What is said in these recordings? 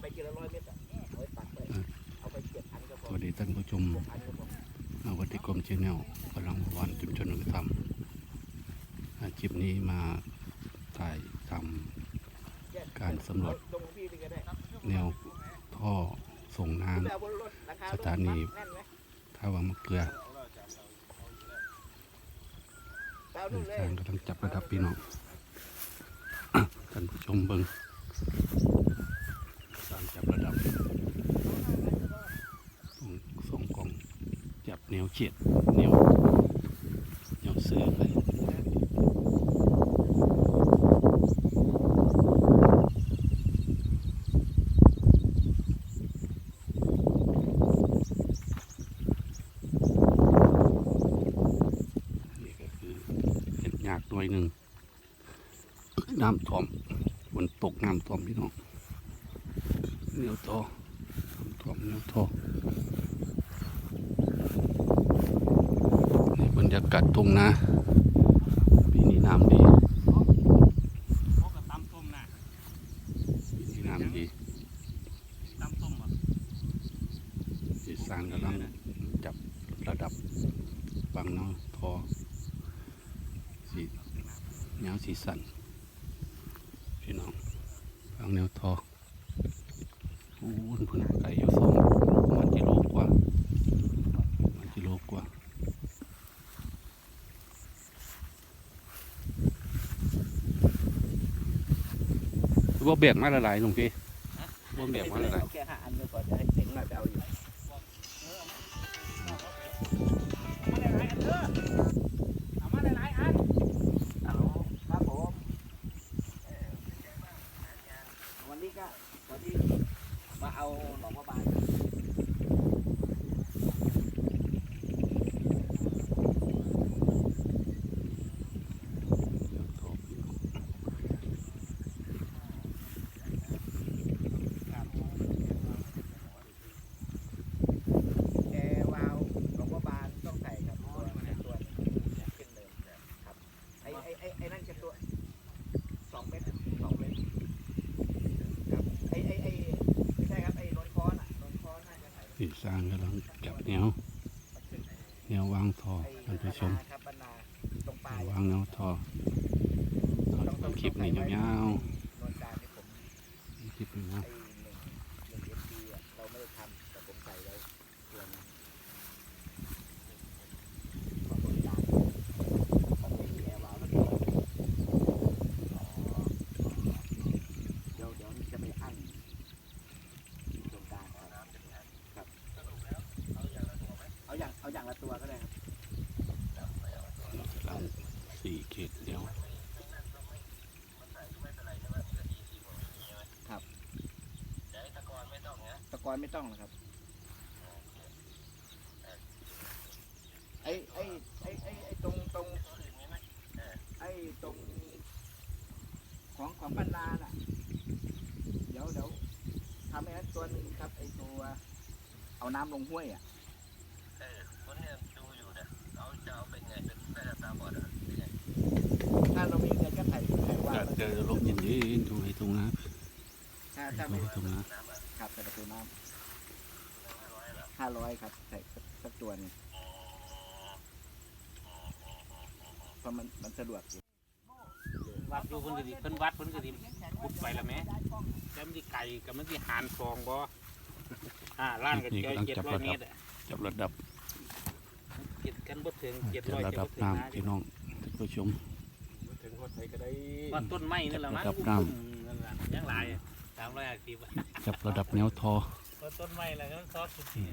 ไปทีละร้อยเมตรอะเอาไว้ปักไว้เอาไปเจ็ดอันก็พสอวัสดีท่านผู้ชมหกอันก็พอ อาวัติกรมชแนลพลังวันจุมชนนุธรรมอ่าคลิปนี้มาถ่ายทำการสำรวจตรงพี่นี่ก็ได้แนวท่อส่งน้ แต่เอาบนรถราคาสถานีแน่นไหมำท่าวังมะเกลือเต้าดูเลยทางกำลังจับระดับพี่น้อง ท่านผู้ชมเบิ้งการ จับระดับส่งส่งกล่องจับแนวเฉียดแนวแนวซื้อไปนี่ก็คือเห็ดยากหน่วยหนึ่งน้ำท่วมฝนตกน้ำท่วมพี่น้อง เหนียวทอน้ำท่วมเหนียวทอในบรรยากาศทุ่งนาปีนี้น้ำดีพวกกับตำส้มน่ะปีนี้น้ำดีตำส้มอะที่สร้างกำลังจับระดับฟังน้ำทอสีเงาวสีสันพี่น้องฟังแนวทอ อู้นพุ่นไก่อยู่สองมันกิโลกว่ามันกิโลกว่าว่าแบกมาละลายหลวงพี่ว่าแบกมาละลายวันนี้ก็วันนี้ มาเอาหนองพระบาง แอร์วาล์วหลวงพ่อบานต้องใส่ครับตัวตัวนี้ขึ้นเลยครับไอ้ไอ้ไอ้ไอ้นั่นจะตัวสองเมตรสองเมตรครับไอ้ไอ้ไอ้ไม่ใช่ครับไอ้นนคอนอะนนคอนน่าจะใส่ ที่สร้างกำลังจับแนวแนววางทอ ไอ้ ท่านผู้ ชมนาครับปนาตรงปลายวางแนวทอเอาคลิปนี้ยาวนนการนี่ผมๆคลิปนี้นะ ไอ้หนึ่งหนึ่งเอ็มพีอะเราไม่ได้ทำแต่ผมใส่ไว้ตัวนึงของบริการของไอ้แอร์วาล์วแล้วก็เดี๋ยวเดี๋ยวจะไปอั้นตรงกลางครับครับเอาอย่างเอาอย่างละตัวก็ได้ครับ กำลัง สี่เขตเดียวตะกอนไม่ต้องหรอกครับไอ้ไอ้ไอ้ไอ้ไอ้ตรงตรงไอ้ตรงของของบรรดาน่ะ เดี๋ยวเดี๋ยวทำให้นั้นตัวหนึ่งครับ ไอ้ตัวเอาน้ำลงห้วยอะ ถ้าเรามีเงินก็ใส่ใส่ว่าก็เจอลมเย็นๆตรงไหนตรงนั้นถ้าตรถ้างไม่ไหนตรงนั้นครับใส่ประตูน้ำห้าร้อยครับใส่สักสักตัวหนึงเพราะมันมันสะดวกอยู่วัดอยู่เพิ่นก็ดิเพิ่นวัดเพิ่นก็ดิขุดไปและแหม่แต่มันสิไก่กับมันสิหานฟองบ่อ่าล้านก็เจอเจ็ดร้อยเมตรอะจับระดับเจ็ดกันบ่ถึงเจ็ดจับร้อยระจะดับ่บถึงนะน้ำพี่น้องท่านผู้ชม ถึงคนไทยก็ได้ว่าต้นไม้นั่นแหละมั้งระดับน้ำอุ้มๆนั่นล่ะยังหลายสามร้อยห้าสิบจับระดับแนวทอว่าต้นไม้แล้วก็ซอสสุดที่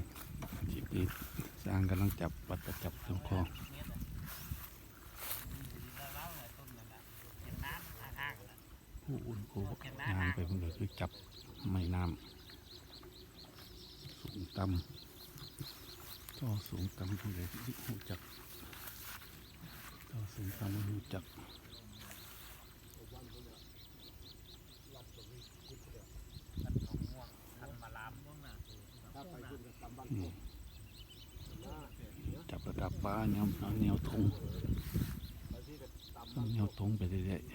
คลิปนี้สร้างกำลังจับวัดจะจับแนวคอผู้อุ่นโคกงานไปเพิ่งเลยคือจับไม่น้ำสูงต่ำก็สูงต่ำเพิ่งเลยที่หูจักก็สูงต่ำไม่หูจัก จับระดับฟ้าแนวแนวทงแนวทงไปเรื่อยๆ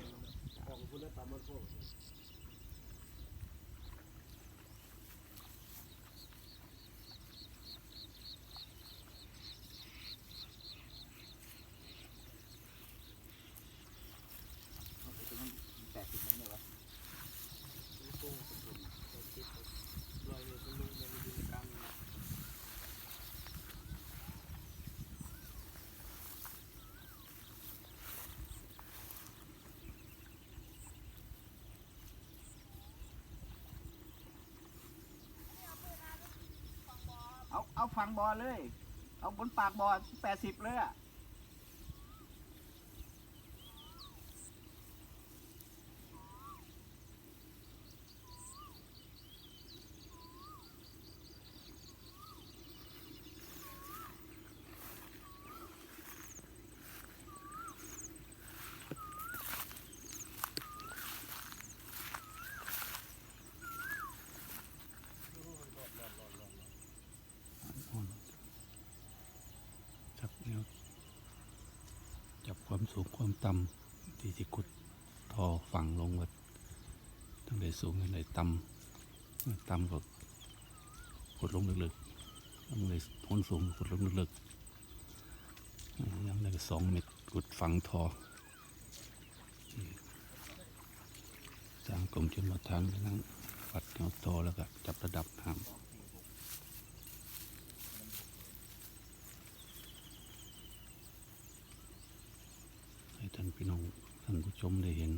ฟังบอเลย เอาบนปากบอแปดสิบเลยอะ ความสูงความต่ำที่ที่ขุดทอฝังลงวัดตั้งแต่สูงตั้งแต่ต่ำต่ำก็ขุดลงลึกๆตั้งแต่พ้นสูงขุดลงลึกๆยังได้สองเมตรขุดฝังทอนี่ทางกรมชลประทานกำลังวัดแนวทอแล้วก็จับระดับน้ำให้ท่าน พี่น้องท่านผู้ชมได้เห็น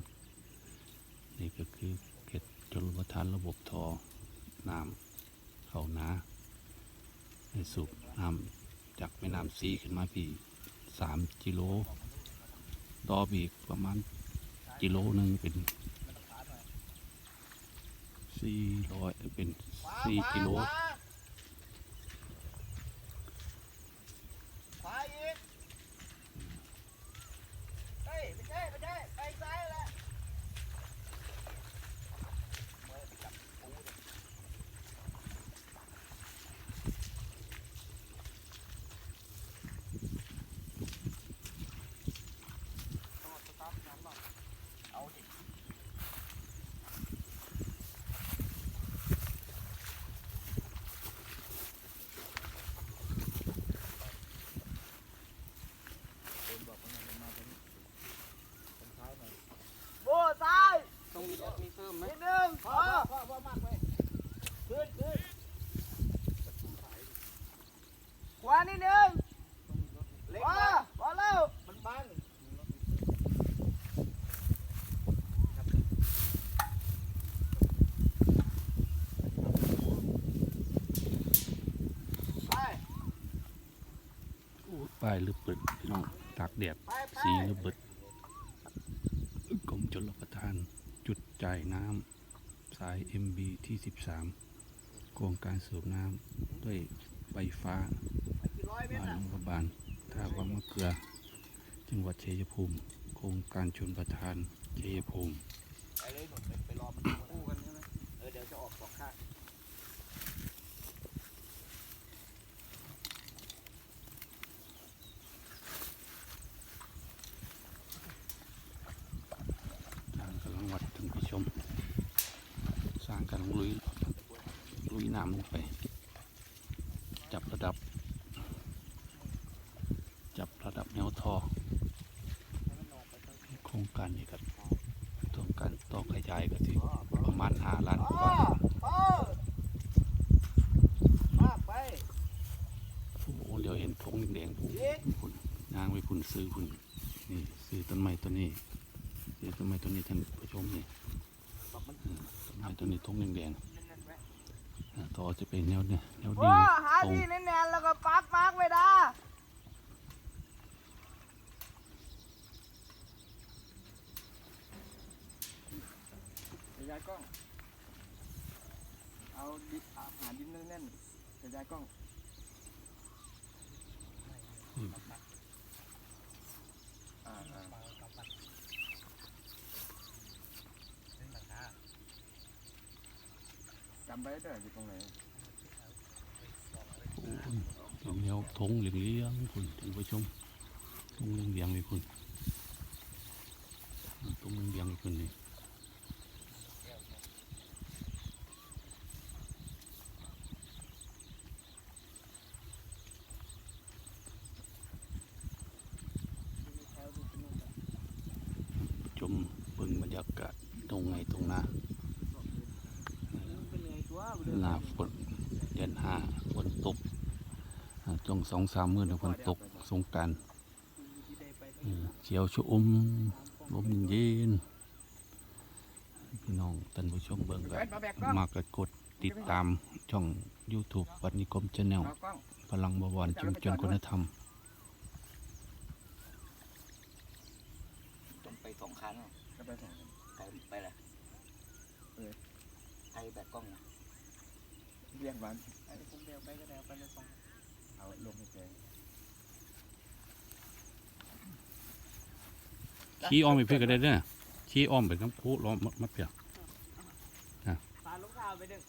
นี่ก็คือเขตจลประทานระบบทอน้ำเข้านาในสูบน้ำจากแม่น้ำสีขึ้นมาพี่สามกิโลต่อไปอีกประมาณกิโลหนึ่งเป็นสี่ร้อยเป็นสี่กิโล ขวาอีกเฮ้ยไม่ใช่ไม่ใช่ไปซ้ายแล้ว โบซ้าย ต้องมีมีเพิ่มไหม นิดนึงพอพอพอมากไปขึ้นขึ้นขวานิดนึงพอพอแล้วมันบังไป ป้ายลึกเปิดพี่น้องตากแดดสีระเบิดกรมชลประทาน จุดจ่ายน้ำสาย MB ที่ 13 โครงการสูบน้ำด้วยไฟฟ้าบ้านอะหลวงพระบานท่าวังมะเกลือ จังหวัดเชัยภูมิ โครงการชนประทานเชัยภูมิไปเลยหนุนไปไปรอมันคู่กันใช่ไหมเออเดี๋ยวจะออกสองข้าง ทางกำลังวัดท่านผู้ชม สร้างกำลังลุยลุยน้ำลงไป จับระดับ จับระดับแนวท่อโครงการนี้ก็ต้องการต่อขยายก็สิประมาณหาล้านพ่กอว่าพ่อมากไปโอ้โหเดี๋ยวเห็นธงแดงๆพุ่นอีกพุ่นนางไปพุ่นซื้อพุ่นนี่ซื้อต้นไม้ต้นนี้ซื้อต้นไม้ต้นนี้ท่านผู้ชมนี่อืม ต้นไม้ต้นนี้ธงแดงๆอ่าต่อจะเป็นแนวเนี่ยแนวพ่ดิ่องหาตรงที่แน่นๆแล้วก็ปักมาร์กไว้ด้าย้ายกล้อง เอาดินหาดินแน่นๆย้ายกล้อง อ่าอ่า จำไว้เด้อยู่ตรงไหนโอ้ยวธงเหลี้ยงๆพุ่นท่านผู้ชมธงเหลียงๆไปพุ่นอ่าธงเลี้ยงๆไปพุ่นนี่ชมเบิ่งบรรยากาศตรงไหนตรงหน้า หน้าฝนเดือนห้าฝนตกอ่าช่วงสองสามมื้อเนี่ยฝนตกสงการเขียวชอุ่มลมเย็นพี่น้องท่านผู้ชมเบิ่งก็มาแบกกล้องมากกดติดตามช่อง YouTube วัดนิคมชาแนลพลังบวรจุนจนคุณธรรมต้องไปสองคันไปองไปไปละเออไปแบกกล้องนะ เรียกวันไอ้ผมเดียวไปก็ได้เอาไปเลยสองเอาลงให้แกขี้อ้อมไปเพื่อก็ได้เด้อขี้อ้อมไปน้ำพุล้อมมัดเปียกพาลูกสาวไปดึง